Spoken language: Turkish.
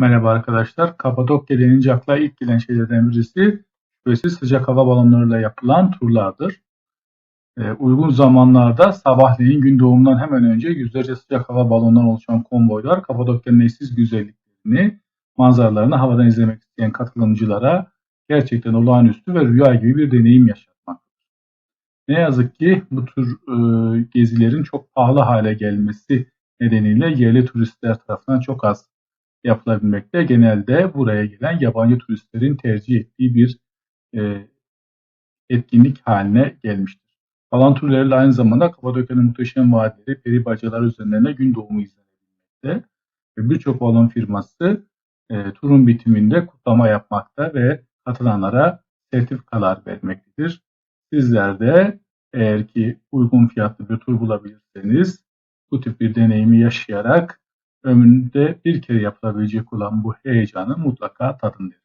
Merhaba arkadaşlar. Kapadokya denince akla ilk gelen şeylerden birisi şüphesiz sıcak hava balonlarıyla yapılan turlardır. Ee, uygun zamanlarda sabahleyin gün doğumundan hemen önce yüzlerce sıcak hava balonundan oluşan konvoylar Kapadokya'nın eşsiz güzelliklerini, manzaralarını havadan izlemek isteyen katılımcılara gerçekten olağanüstü ve rüya gibi bir deneyim yaşatmaktadır. Ne yazık ki bu tür e, gezilerin çok pahalı hale gelmesi nedeniyle yerli turistler tarafından çok az yapılabilmekte. Genelde buraya gelen yabancı turistlerin tercih ettiği bir e, etkinlik haline gelmiştir. Kalan turlarıyla aynı zamanda Kapadokya'nın muhteşem vadileri, peri bacaları üzerlerine gün doğumu izlenebilmekte. Ve birçok balon firması e, turun bitiminde kutlama yapmakta ve katılanlara sertifikalar vermektedir. Sizler de eğer ki uygun fiyatlı bir tur bulabilirseniz bu tip bir deneyimi yaşayarak ömründe bir kere yapılabilecek olan bu heyecanı mutlaka tadın derim.